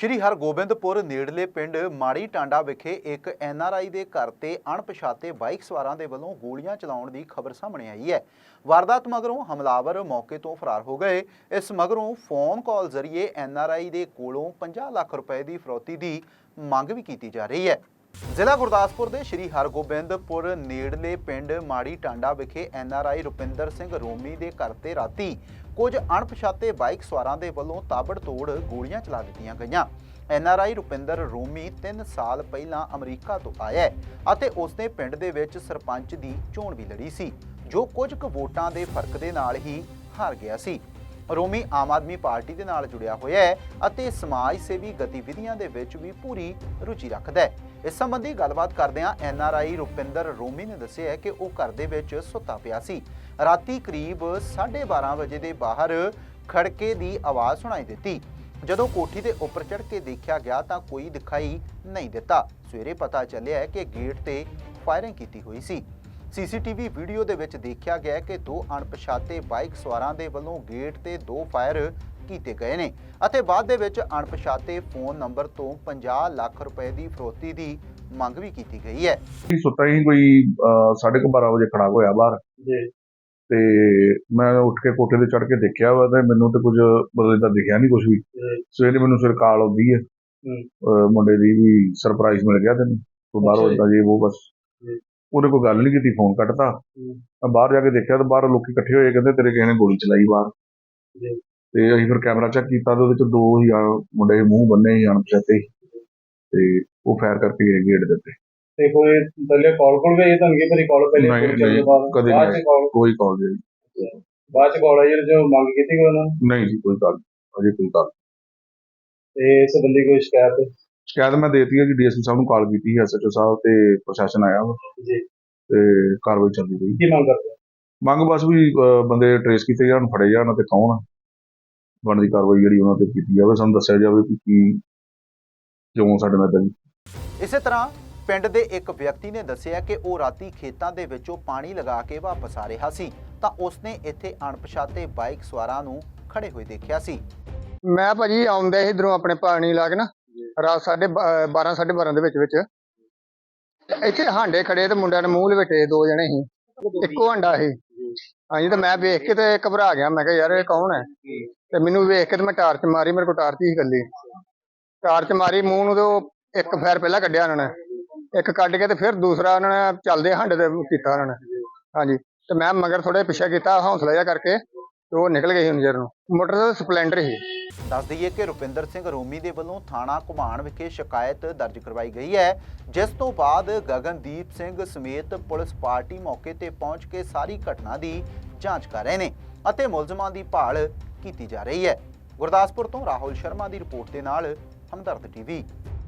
ਸ਼੍ਰੀ ਹਰਗੋਬਿੰਦਪੁਰ ਨੇੜਲੇ ਪਿੰਡ ਮਾੜੀ ਟਾਂਡਾ ਵਿਖੇ ਇੱਕ ਐਨਆਰਆਈ ਦੇ ਘਰ ਤੇ ਅਣਪਛਾਤੇ ਬਾਈਕ ਸਵਾਰਾਂ ਦੇ ਵੱਲੋਂ ਗੋਲੀਆਂ ਚਲਾਉਣ ਦੀ ਖਬਰ ਸਾਹਮਣੇ ਆਈ ਹੈ। ਵਾਰਦਾਤ ਮਗਰੋਂ ਹਮਲਾਵਰ ਮੌਕੇ ਤੋਂ ਫਰਾਰ ਹੋ ਗਏ। ਇਸ ਮਗਰੋਂ ਫੋਨ ਕਾਲ ਜ਼ਰੀਏ ਐਨਆਰਆਈ ਦੇ ਕੋਲੋਂ 50 ਲੱਖ ਰੁਪਏ ਦੀ ਫਰੋਤੀ ਦੀ ਮੰਗ ਵੀ ਕੀਤੀ ਜਾ ਰਹੀ ਹੈ। ਜ਼ਿਲ੍ਹਾ ਗੁਰਦਾਸਪੁਰ ਦੇ ਸ਼੍ਰੀ ਹਰਗੋਬਿੰਦਪੁਰ ਨੇੜਲੇ ਪਿੰਡ ਮਾੜੀ ਟਾਂਡਾ ਵਿਖੇ ਐਨਆਰਆਈ ਰੁਪਿੰਦਰ ਸਿੰਘ ਰੋਮੀ ਦੇ ਘਰ ਤੇ ਰਾਤੀ ਕੁਝ ਅਣਪਛਾਤੇ ਬਾਈਕ ਸਵਾਰਾਂ ਦੇ ਵੱਲੋਂ ਤਾਬੜਤੋੜ ਗੋਲੀਆਂ ਚਲਾ ਦਿੱਤੀਆਂ ਗਈਆਂ। ਐਨਆਰਆਈ ਰੁਪਿੰਦਰ ਰੋਮੀ 3 ਸਾਲ ਪਹਿਲਾਂ ਅਮਰੀਕਾ ਤੋਂ ਆਇਆ ਹੈ ਅਤੇ ਉਸਨੇ ਪਿੰਡ ਦੇ ਵਿੱਚ ਸਰਪੰਚ ਦੀ ਚੋਣ ਵੀ ਲੜੀ ਸੀ, ਜੋ ਕੁਝ ਕੁ ਵੋਟਾਂ ਦੇ ਫ਼ਰਕ ਦੇ ਨਾਲ ਹੀ ਹਾਰ ਗਿਆ ਸੀ। ਰੋਮੀ ਆਮ ਆਦਮੀ ਪਾਰਟੀ ਦੇ ਨਾਲ ਜੁੜਿਆ ਹੋਇਆ ਹੈ ਅਤੇ ਸਮਾਜ ਸੇਵੀ ਗਤੀਵਿਧੀਆਂ ਦੇ ਵਿੱਚ ਵੀ ਪੂਰੀ ਰੁਚੀ ਰੱਖਦਾ ਹੈ। ਇਸ ਸੰਬੰਧੀ ਗੱਲਬਾਤ ਕਰਦਿਆਂ N R I Rupinder Romi ਨੇ ਦੱਸਿਆ ਕਿ ਉਹ ਘਰ ਦੇ ਵਿੱਚ ਸੁੱਤਾ ਪਿਆ ਸੀ। ਰਾਤੀ ਕਰੀਬ 12:30 ਵਜੇ ਦੇ ਬਾਹਰ ਖੜਕੇ ਦੀ ਆਵਾਜ਼ ਸੁਣਾਈ ਦਿੱਤੀ। ਜਦੋਂ ਕੋਠੀ ਦੇ ਉੱਪਰ ਚੜ੍ਹ ਕੇ ਦੇਖਿਆ ਗਿਆ ਤਾਂ ਕੋਈ ਦਿਖਾਈ ਨਹੀਂ ਦਿੱਤਾ। ਸਵੇਰੇ ਪਤਾ ਚੱਲਿਆ ਕਿ ਗੇਟ ਤੇ ਫਾਇਰਿੰਗ ਕੀਤੀ ਹੋਈ ਸੀ। ਸੀਸੀਟੀਵੀ ਵੀਡੀਓ ਦੇ ਵਿੱਚ ਦੇਖਿਆ ਗਿਆ ਕਿ ਦੋ ਅਣਪਛਾਤੇ ਬਾਈਕ ਸਵਾਰਾਂ ਦੇ ਵੱਲੋਂ ਗੇਟ ਤੇ ਦੋ ਫਾਇਰ ਕੀਤੇ ਗਏ ਨੇ ਅਤੇ ਬਾਅਦ ਦੇ ਵਿੱਚ ਅਣਪਛਾਤੇ ਫੋਨ ਨੰਬਰ ਤੋਂ 50 ਲੱਖ ਰੁਪਏ ਦੀ ਫਰੋਤੀ ਦੀ ਮੰਗ ਵੀ ਕੀਤੀ ਗਈ ਹੈ। ਸੁੱਤਾ ਹੀ ਕੋਈ 12:30 ਵਜੇ ਖੜਾ ਹੋਇਆ ਬਾਹਰ। ਜੀ। ਤੇ ਮੈਂ ਉੱਠ ਕੇ ਕੋਠੇ ਤੇ ਚੜ ਕੇ ਦੇਖਿਆ ਵਾ ਤੇ ਮੈਨੂੰ ਤੇ ਕੁਝ ਮਤਲਬ ਤਾਂ ਦਿਖਿਆ ਨਹੀਂ ਕੁਝ ਵੀ। ਸਵੇਰੇ ਮੈਨੂੰ ਫਿਰ ਕਾਲ ਆਉਂਦੀ ਹੈ। ਮੁੰਡੇ ਦੀ ਵੀ ਸਰਪ੍ਰਾਈਜ਼ ਮਿਲ ਗਿਆ ਤੈਨੂੰ। ਤੂੰ ਬਾਹਰੋਂ। ਇਦਾਂ ਜੇ। ਉਹ ਬਸ। ਉਹਨੇ ਕੋਈ ਗੱਲ ਨਹੀਂ ਕੀਤੀ ਫੋਨ ਕੱਟਤਾ। ਮੈਂ ਬਾਹਰ ਜਾ ਕੇ ਦੇਖਿਆ ਤਾਂ ਬਾਹਰ ਲੋਕੀ ਇਕੱਠੇ ਹੋਏ ਕਹਿੰਦੇ ਤੇਰੇ ਕਿਸੇ ਨੇ ਗੋਲੀ ਚਲਾਈ ਬਾਹਰ। ਜੀ। ਤੇ ਅਸੀਂ ਫਿਰ ਕੈਮਰਾ ਚੈੱਕ ਕੀਤਾ ਤੇ ਉਹਦੇ ਚ ਦੋ ਹੀ ਮੁੰਡੇ ਮੂੰਹ ਬੰਨੇ ਹੀ ਅਣਪਛਾਤੇ ਤੇ ਉਹ ਫਾਇਰ ਕਰਕੇ ਗਏ ਗੇਟ ਦੇ ਉੱਤੇ। ਤੇ ਕੋਈ ਪਹਿਲੇ ਕਾਲ ਕੋਲ ਗਈ ਤੁਹਾਨੂੰ ਕੀ ਪਰੀ ਕਾਲ ਪਹਿਲੇ ਨਹੀਂ, ਕੋਈ ਕਦੇ ਨਹੀਂ। ਕਾਲ ਕੋਈ ਕਾਲ ਨਹੀਂ। ਬਾਅਦ ਚ ਕਾਲ ਆਈ ਜਦੋਂ ਮੰਗ ਕੀਤੀ ਗਈ ਉਹਨਾਂ ਨੇ? ਨਹੀਂ ਜੀ ਕੋਈ ਗੱਲ ਅਜੇ ਕੋਈ ਗੱਲ ਤੇ ਇਸ ਸੰਬੰਧੀ ਕੋਈ ਸ਼ਿਕਾਇਤ? ਸ਼ਿਕਾਇਤ ਮੈਂ ਦੇਤੀ ਹੈ ਜੀ ਡੀਐਸਪੀ ਸਾਹਿਬ ਨੂੰ ਕਾਲ ਕੀਤੀ ਹੈ ਐਸਐਚਓ ਸਾਹਿਬ ਤੇ ਪ੍ਰਸ਼ਾਸਨ ਆਇਆ ਵਾ। ਜੀ। ਤੇ ਕਾਰਵਾਈ ਚੱਲਦੀ ਰਹੀ ਕੀ ਮੰਗ ਕਰਦੇ ਮੰਗ ਬਸ ਵੀ ਅਹ, ਬੰਦੇ ਟਰੇਸ ਕੀਤੇ ਜਾਣ ਫੜੇ ਜਾਣ ਤੇ ਕੌਣ ਆ? ਬਣਦੀ ਕਾਰਵਾਈ ਜਿਹੜੀ ਉਹਨਾਂ ਤੇ ਕੀਤੀ ਜਾਵੇ ਸਾਨੂੰ ਦੱਸਿਆ ਜਾਵੇ ਕਿ ਕੀ ਕਿਉਂ ਸਾਡੇ ਨਾਲ ਏਦਾਂ ਦੀ। ਇਸੇ ਤਰ੍ਹਾਂ ਪਿੰਡ ਦੇ ਇੱਕ ਵਿਅਕਤੀ ਨੇ ਦੱਸਿਆ ਕਿ ਉਹ ਰਾਤੀ ਖੇਤਾਂ ਦੇ ਵਿੱਚੋਂ ਪਾਣੀ ਲਗਾ ਕੇ ਵਾਪਸ ਆ ਰਿਹਾ ਸੀ ਤਾਂ ਉਸਨੇ ਇੱਥੇ ਅਣਪਛਾਤੇ ਬਾਈਕ ਸਵਾਰਾਂ ਨੂੰ ਖੜੇ ਹੋਏ ਦੇਖਿਆ ਸੀ। ਮੈਂ ਭਾਜੀ ਆਉਂਦਾ ਸੀ ਇਧਰੋਂ ਆਪਣੇ ਪਾਣੀ ਲਾ ਕੇ ਨਾ ਰਾਤ ਸਾਢੇ 12 12:30 ਦੇ ਵਿੱਚ ਵਿੱਚ। ਇੱਥੇ ਹਾਂਡੇ ਖੜੇ ਤੇ ਮੁੰਡਿਆਂ ਨੇ ਮੂੰਹ ਲਵੇਟੇ ਦੋ ਜਣੇ ਸੀ। ਇੱਕੋ ਹਾਂਡਾ ਸੀ। ਹਾਂਜੀ, ਤੇ ਮੈਂ ਵੇਖ ਕੇ ਤੇ ਘਬਰਾ ਗਿਆ। ਮੈਂ ਕਿਹਾ, ਯਾਰ, ਇਹ ਕੌਣ ਹੈ? ਤੇ ਮੈਨੂੰ ਵੇਖ ਕੇ ਤੇ ਮੈਂ ਟਾਰਚ ਮਾਰੀ, ਮੇਰੇ ਕੋਲ ਟਾਰਚ ਹੀ ਇਕੱਲੀ। ਟਾਰਚ ਮਾਰੀ, ਮੂੰਹ ਨੂੰ ਤੇ ਉਹ ਇੱਕ ਫੈਰ ਪਹਿਲਾਂ ਕੱਢਿਆ ਉਹਨਾਂ ਨੇ। ਇੱਕ ਕੱਢ ਕੇ ਤੇ ਫਿਰ ਦੂਸਰਾ ਉਹਨਾਂ ਨੇ ਚੱਲਦੇ ਹਾਂਡੇ ਤੇ ਕੀਤਾ ਉਹਨਾਂ ਨੇ। ਹਾਂਜੀ, ਤੇ ਮੈਂ ਮਗਰ ਥੋੜੇ ਪਿੱਛੇ ਕੀਤਾ, ਹੌਸਲਾ ਜਿਹਾ ਕਰਕੇ। ਤੇ ਉਹ ਨਿਕਲ ਗਏ ਸੀ ਨਜ਼ਰ ਨੂੰ ਮੋਟਰ ਸਪਲੈਂਡਰ ਸੀ ਦੱਸ ਦਈਏ ਕਿ ਰੁਪਿੰਦਰ ਸਿੰਘ ਰੋਮੀ ਦੇ ਵੱਲੋਂ ਥਾਣਾ ਘੁਮਾਣ ਵਿਖੇ ਸ਼ਿਕਾਇਤ ਦਰਜ ਕਰਵਾਈ ਗਈ ਹੈ, ਜਿਸ ਤੋਂ ਬਾਅਦ ਗਗਨਦੀਪ ਸਿੰਘ ਸਮੇਤ ਪੁਲਿਸ ਪਾਰਟੀ ਮੌਕੇ ਤੇ ਪਹੁੰਚ ਕੇ ਸਾਰੀ ਘਟਨਾ ਦੀ ਜਾਂਚ ਕਰ ਰਹੇ ਨੇ ਅਤੇ ਮੁਲਜ਼ਮਾਂ ਦੀ ਭਾਲ ਕੀਤੀ ਜਾ ਰਹੀ ਹੈ। ਗੁਰਦਾਸਪੁਰ ਤੋਂ ਰਾਹੁਲ ਸ਼ਰਮਾ ਦੀ ਰਿਪੋਰਟ ਦੇ ਨਾਲ ਹਮਦਰਦ ਟੀਵੀ।